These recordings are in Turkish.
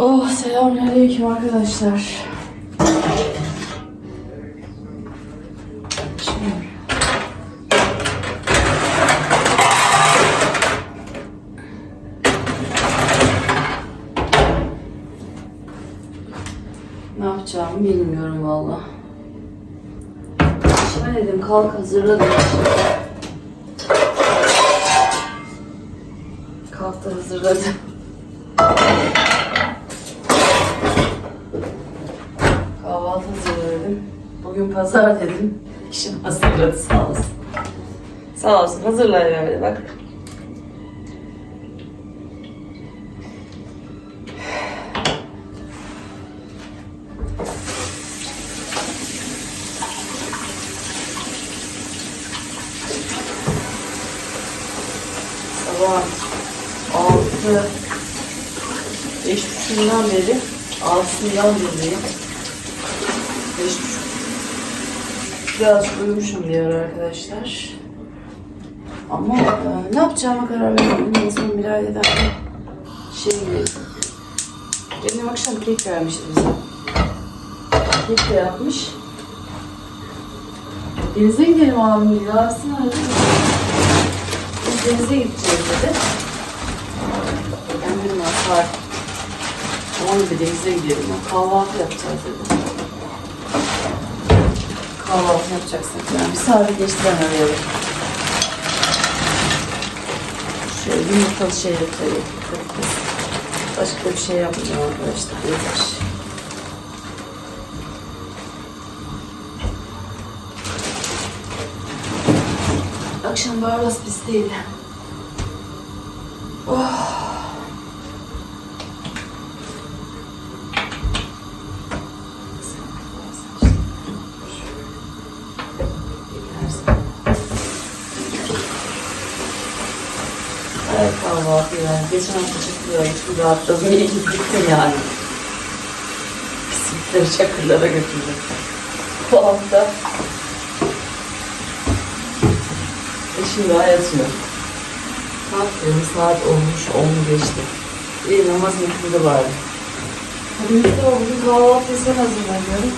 Oh selamünaleyküm arkadaşlar. Şimdi. Ne yapacağımı bilmiyorum valla. Şimdi dedim kalk hazırla dedim. Kalktı hazırladım. Kahvaltı hazırladım. Pazar dedim. İşim hazırladı sağ olsun. Sağ olsun hazırlayıverdi bak. Sabah altı beş buçuğundan beri altısından beri beş buçuk biraz uyumuşum diyor arkadaşlar. Ama e, ne yapacağıma karar vermedim. En son bir aileden şey benim akşam kek vermişti bize. Kek de yapmış. Denize gidelim abim. Abisini aradı. Biz denize gideceğiz dedi. Ben dedim saat 10 gibi denize gidelim. Kahvaltı yapacağız dedi. Kahvaltı yapacaksak yani bir ben arayalım. Şöyle yumurtalı yapayım. Başka bir şey yapmayacağım arkadaşlar. Yeter. Akşam Barlas pisteydi. Oh. Kahvaltı yani. Geçen hafta güzel gittim. Rahatladım. İyi ki gittim yani. Pislikleri çakırlara götürdüm. Bu hafta eşim daha yatıyor. Kalkıyorum saat olmuş, 10 geçti. İyi namaz mektubu bari. Hadi o bugün kahvaltıyı sen hazırla diyorum.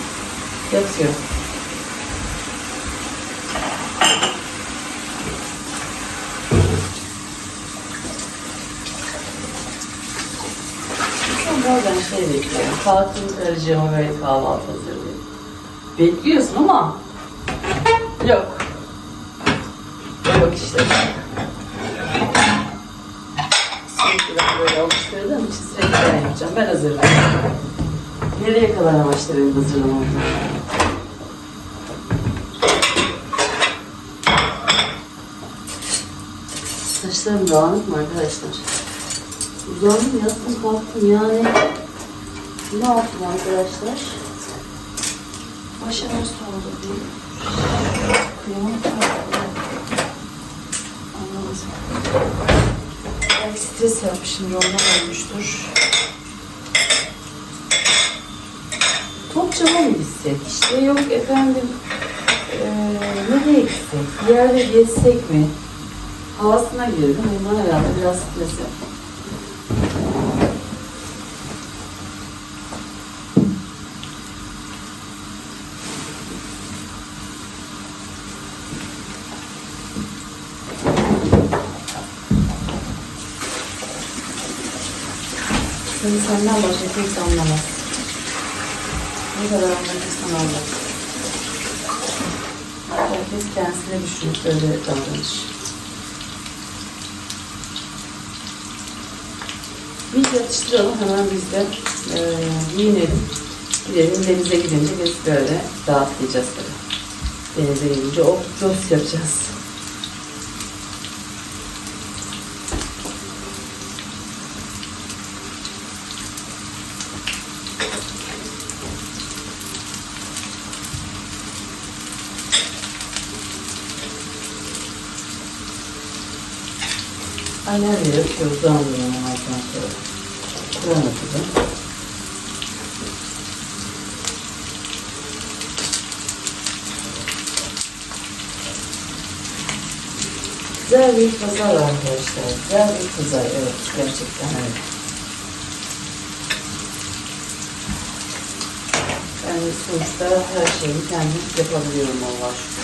Yatıyor. Sen bazen şey bekliyorum. Kalktım karıcığıma böyle kahvaltı hazırlayayım. Bekliyorsun ama yok. Yok işte. Sürekli ben böyle alıştırdığım için sürekli ben yapacağım. Ben hazırlayayım. Nereye kadar amaçlı benim hazırlamam? Saçlarım dağınık mı arkadaşlar? Uzandım yattım kalktım yani. Ne yaptım arkadaşlar? Başım üst oldu bir. Kıyamam. Anlamadım. Belki stres yapmışımdır ondan olmuştur. Topçama mı gitsek? İşte yok efendim. Eee nereye gitsek? Bir yerde gezsek mi? Havasına girdim. Ondan herhalde biraz stres yaptım. Başka kimse anlamaz. Ne kadar anlatırsan anlat. Herkes kendisine düşünüp böyle davranır. Biz yatıştıralım hemen biz de eee giyinelim. Gidelim denize gidince biz böyle dağıtlayacağız tabii. Denize gidince o dost yapacağız. Aynen veriyoruz. Şöyle donduruyorum alttan sonra. Kur'an okudum. Güzel bir pazar arkadaşlar. Güzel bir pazar. Evet gerçekten evet. Yani sonuçta her şeyi kendim yapabiliyorum Allah aşkına.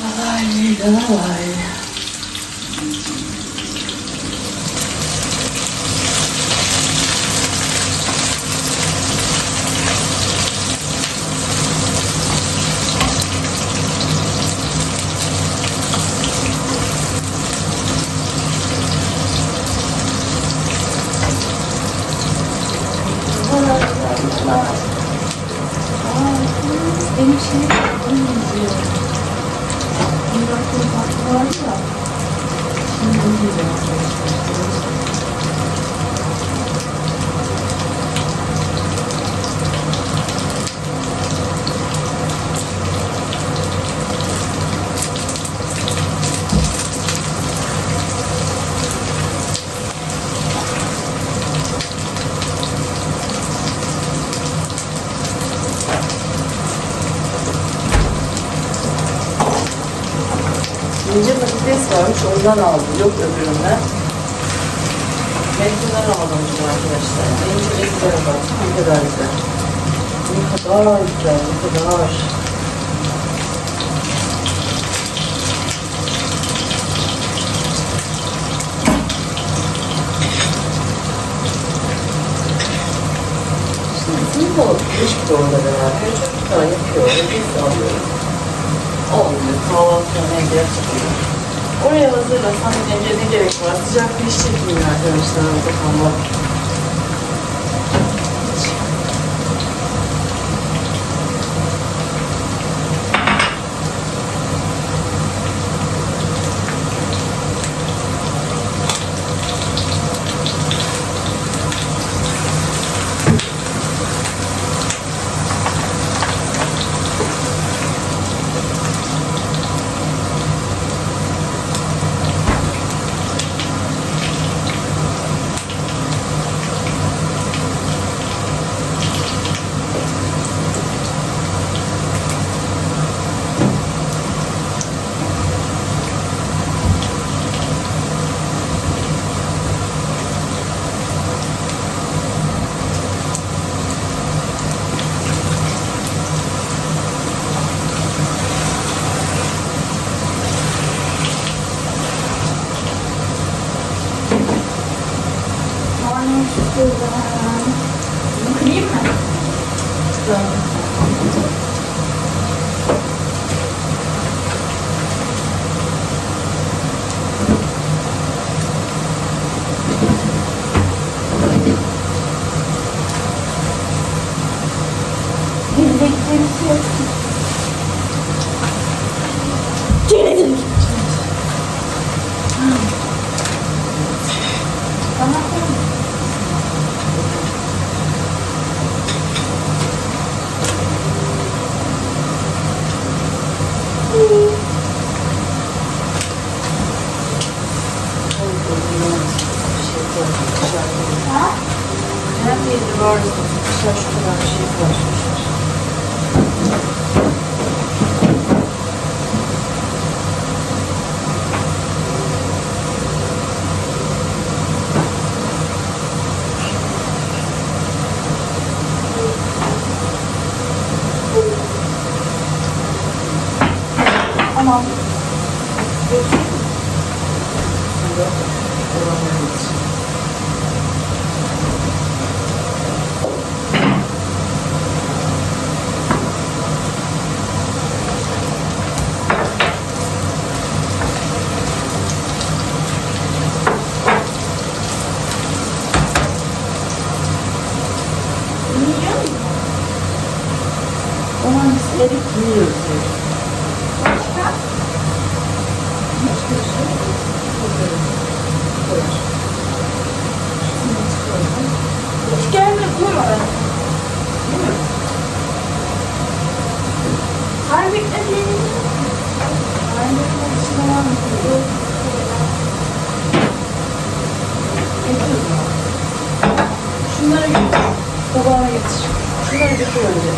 Lie, lie. Ondan aldım. Yok öbüründen. Mektuben aldım şimdi arkadaşlar. İnce etlere bak. Ne kadar güzel. Ne kadar güzel. Ne kadar. Bizim bu ilişki de orada beraber çok güzel yapıyor. Biz alıyoruz. Olmuyor. Kahvaltıda ne gerçekten. Oraya hazırlasam bence ne gerek var? Sıcak bir iş çekmiyor arkadaşlar orada kalmak. Aynen O hangisi? Erik yiyoruz. Başka? Başka bir şey yok. Koy. Hiç gelmiyor koyma ben. Değil mi? Harbi ekledim. Harbi ekledim. Tamam. Şunları bitir önce.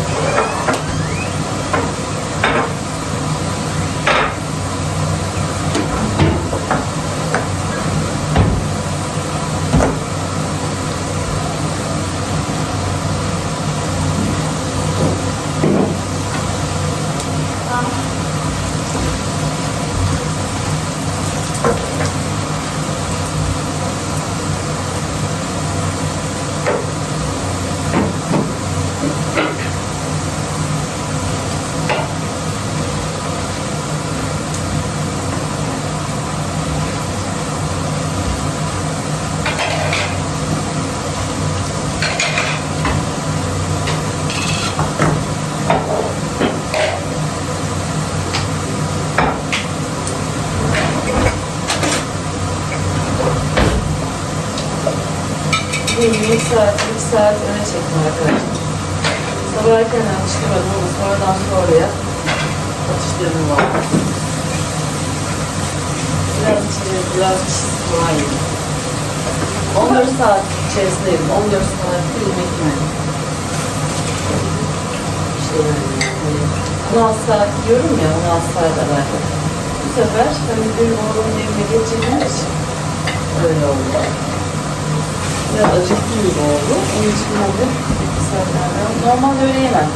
Bir, saat, iki saat öne çektim arkadaşlar. Sabah erken atıştırmadım ama sonradan sonraya atıştırdım var. Biraz içeri, biraz falan yedim. 14 saat içerisindeydim. 14 saat bir yemek yemedim. İşte yani, hani 16 saat diyorum ya, 16 saat arayla. Bu sefer hani benim oğlumun evine geçeceğim için öyle oldu. Biraz acıktı gibi oldu. Onun için ben de saatlerden normalde öyle yemem.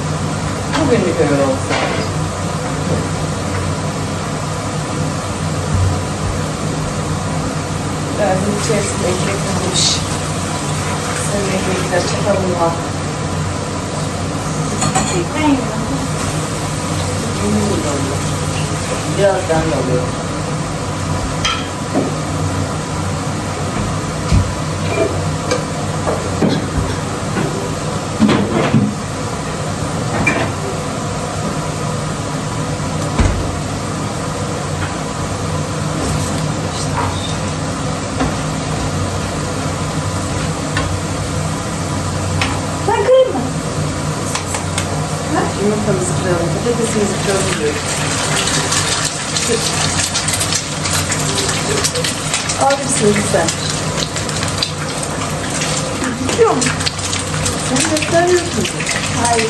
Bugünlük öyle oldu sadece. Verdim içerisinde ekmek bulmuş. Senin ekmekler çakalım var. Ben yiyorum. Biraz ben. Yumurtamızı kıralım, patatesimizi kıralım diyorum. Abisin sen. Biliyor musun? Sen gösteriyorsun. Hayır.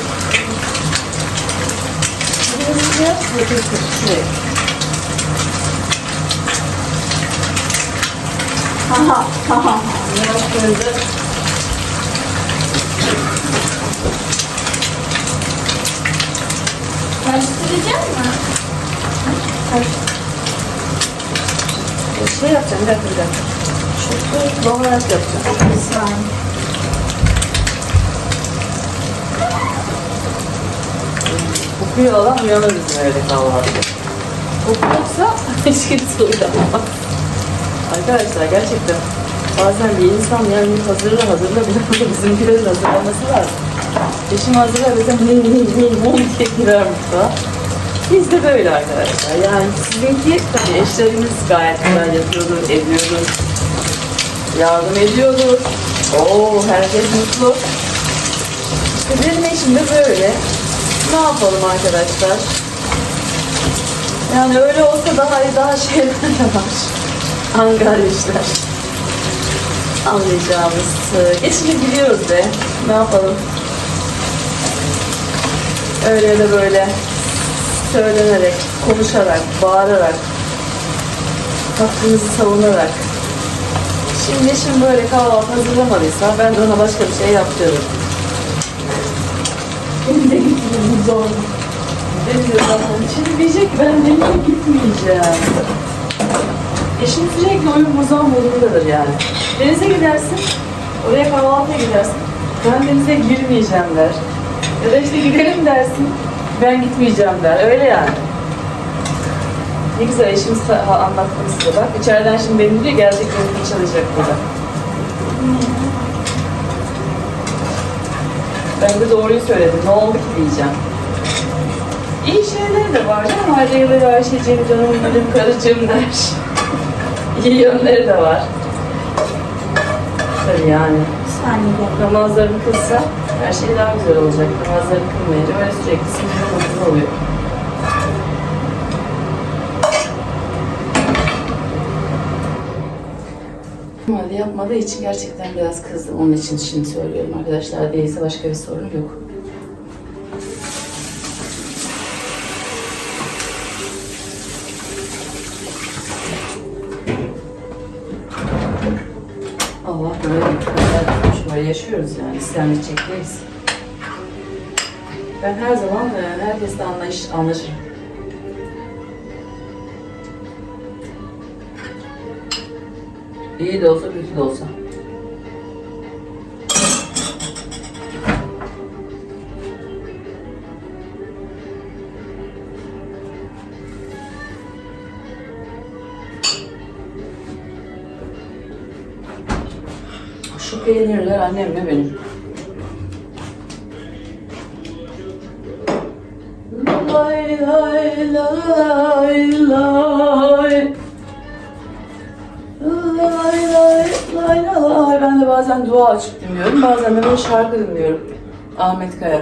Burası biraz patatesi. Şuraya. Haha. Haha. Biraz böyle Karıştıracak mı? şey yapacağım, bir dakika bir dakika. Şu baharat yapacağım. Bir saniye. Kokuyu alan uyanır bizim evde kahvaltıda. Koku yoksa hiç kimse uyanmaz. Arkadaşlar gerçekten bazen bir insan yani hazırla hazırla bir bizimkilerin hazırlaması lazım. Eşim hazırla desem ne ne ne ne diye girer mutfağa. Biz de böyle arkadaşlar. Yani sizinki tabii eşlerimiz gayet güzel yapıyordur, ediyordur. Yardım ediyordur. Oo herkes mutlu. İşte benim eşim de böyle. Ne yapalım arkadaşlar? Yani öyle olsa daha daha şeyler de var. Angar işler. Anlayacağımız. e, Geçinip gidiyoruz be. Ne yapalım? Öyle ya da böyle söylenerek, konuşarak, bağırarak, hakkımızı savunarak. Şimdi eşim böyle kahvaltı hazırlamadıysa ben ona başka bir şey yaptırırım. Benim de gitmem zor. Benim de zaten şimdi diyecek ben denize gitmeyeceğim. Eşim sürekli oyun bozan modundadır yani. Denize gidersin, oraya kahvaltıya gidersin. Ben denize girmeyeceğim der. Ya da işte gidelim dersin, ben gitmeyeceğim der. Öyle yani. Ne güzel eşim anlattım size bak. İçeriden şimdi benim diyor gelecek benim çalacak burada. Ben de doğruyu söyledim. Ne oldu ki diyeceğim. İyi şeyleri de var canım. Hadi yıllar Ayşe'ciğim canım gülüm karıcığım der. İyi yönleri de var. Tabii yani. Saniye. Namazlarını kılsa her şey daha güzel olacak. Namazlarını kılmayınca böyle sürekli sinirli mutsuz oluyor. Normalde yapmadığı için gerçekten biraz kızdım. Onun için şimdi söylüyorum arkadaşlar. Değilse başka bir sorun yok. Allah böyle kader tutmuş, yaşıyoruz yani. İstenli çekmeyiz. Ben her zaman e, herkesle anlayış, anlaşırım. İyi de olsa kötü de olsa. Şu peynirler annem ve benim. Lay lay lay lay. Lay lay lay lay. Ben de bazen dua açık dinliyorum. Bazen de böyle şarkı dinliyorum. Ahmet Kaya.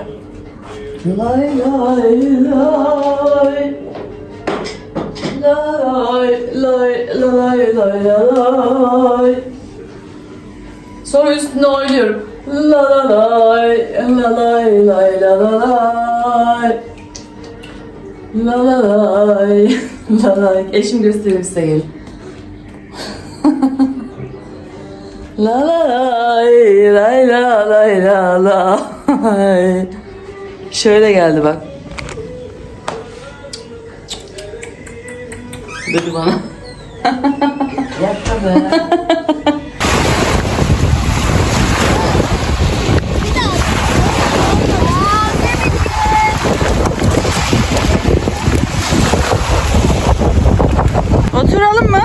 Lay lay lay. Lay lay lay lay lay. Sonra üstüne oynuyorum. La la lay, la lay lay la la lay. La la lay, la lay. Eşim göstereyim size gelin. la la lay, lay la lay la lay. Şöyle geldi bak. Dedi bana. Yapma be. Oturalım mı?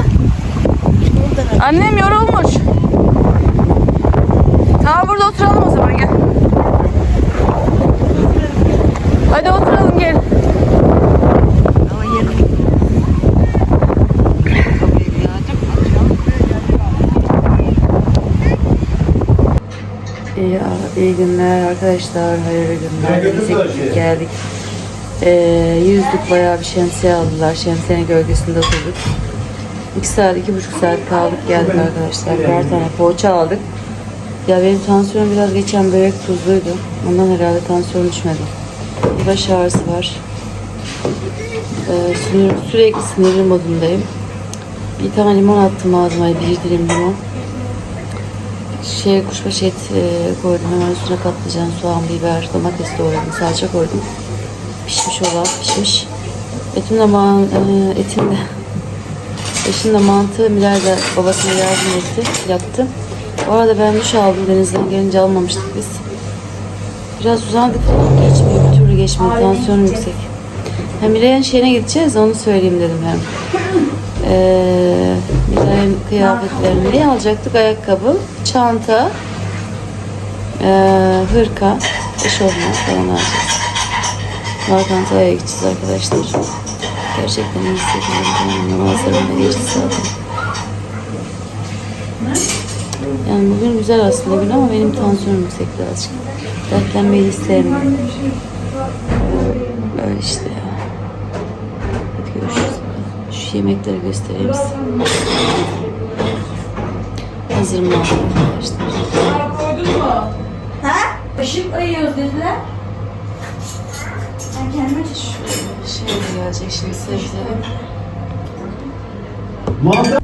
Annem yorulmuş. Tamam burada oturalım o zaman gel. Hadi oturalım gel. İyi, iyi günler arkadaşlar, hayırlı günler. Denize gittik geldik. Ee, yüzdük bayağı bir şemsiye aldılar. Şemsiyenin gölgesinde oturduk. 2 saat, iki buçuk saat kaldık geldik arkadaşlar. Birer tane poğaça aldık. Ya benim tansiyonum biraz geçen börek tuzluydu. Ondan herhalde tansiyon düşmedi. Bir baş ağrısı var. Ee, sinir, sürekli sinirli modundayım. Bir tane limon attım ağzıma, bir dilim limon. Şey kuşbaşı et e, koydum hemen üstüne patlıcan, soğan, biber, domates doğradım, salça koydum. Pişmiş olan pişmiş. Etim de e, etim de eşim de mantı Miler de babasına yardım etti, yaptı. Bu arada ben duş aldım denizden gelince almamıştık biz. Biraz uzandık falan geçmiyor, bir türlü geçmiyor, tansiyonum yüksek. Hem Milay'ın şeyine gideceğiz onu söyleyeyim dedim hem. Ee, Milay'ın kıyafetlerini ne alacaktık? Ayakkabı, çanta, ee, hırka, eşofman falan alacağız. Markantaya gideceğiz arkadaşlar. Gerçekten iyi hissediyorum. Namazlarımda zaten. Yani bugün güzel aslında gün ama benim tansiyonum yüksek birazcık. Dertlenmeyi hiç sevmiyorum. Öyle işte ya. Hadi görüşürüz. Şu yemekleri göstereyim size. Hazırım ben arkadaşlar. Ha? Işık uyuyoruz dediler. Ben kendime Şey gelecek şimdi sebzeleri.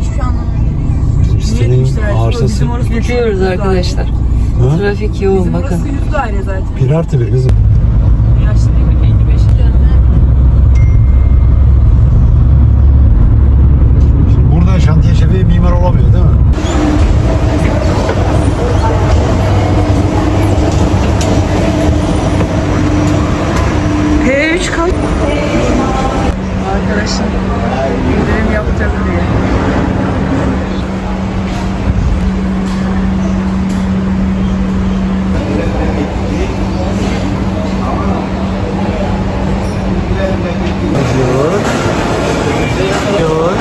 Hiçbir anlamadım. Senin arsası Gidiyoruz arkadaşlar. Ha? Trafik yoğun bakın. Daire zaten. bir artı bir kızım. Yaşlı değil mi? 55 üzerinde. Şimdi burada şantiye şefi mimar olamıyor değil mi? P3 kaç? Arkadaşım indirim yapacak diye. Yok. Yok.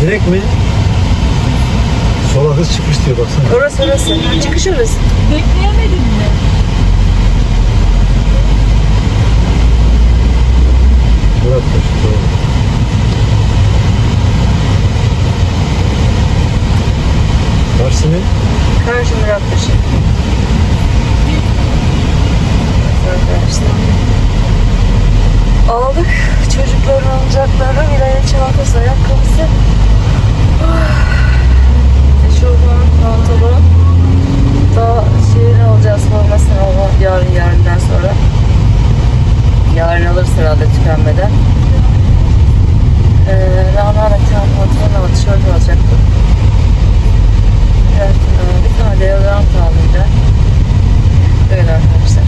Direkt mi? Sola hız çıkmış diyor baksana. Orası orası. Çıkış orası. Bekleyemedin mi? Murat Paşa doğru. Karşı ne? Karşı Muratpaşa. Arkadaşlar. Aldık. çocukların oyuncakları, Miray'ın çantası, ayakkabısı. Ah. Eşofman, pantolon. Daha şeyini alacağız, formasını ama yarın yarından sonra. Yarın alırız herhalde tükenmeden. Ee, Rana da bir tane pantolon ama tişört alacaktım. Evet, e, bir tane deodorant aldım da. Böyle arkadaşlar.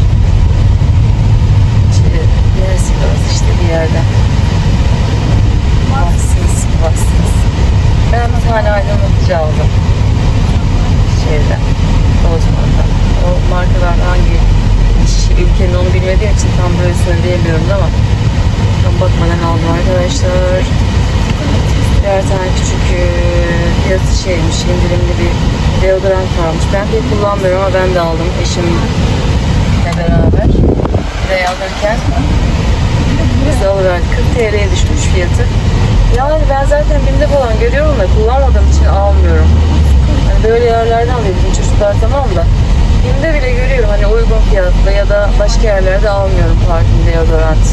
İşte, neresi burası işte bir yerde. Baksınız, baksınız. Ben bir tane aydınlatıcı aldım. Şeyden, Bozman'dan. O markalar hangi ülkenin onu bilmediğim için tam böyle söyleyemiyorum ama tam bakmadan aldım arkadaşlar. Birer tane küçük e, fiyatı şeymiş, indirimli bir deodorant varmış. Ben pek kullanmıyorum ama ben de aldım eşimle beraber. Ve alırken bize olarak 40 TL'ye düşmüş fiyatı. Yani ben zaten BİM'de falan görüyorum da kullanmadığım için almıyorum. Hani böyle yerlerden alıyorum bizim çocuklar tamam da. BİM'de bile görüyorum hani uygun fiyatlı ya da başka yerlerde almıyorum parfüm deodorant.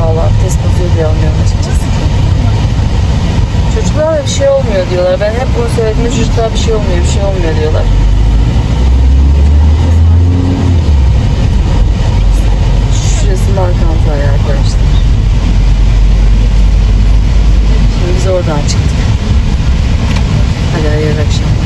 Valla Tesco'yu diye almıyorum açıkçası. Çocuklara bir şey olmuyor diyorlar. Ben hep bunu söylediğimde çocuklara bir şey olmuyor, bir şey olmuyor diyorlar. şurasında lokantaya arkadaşlar. Şimdi biz oradan çıktık. Hadi hayırlı akşamlar.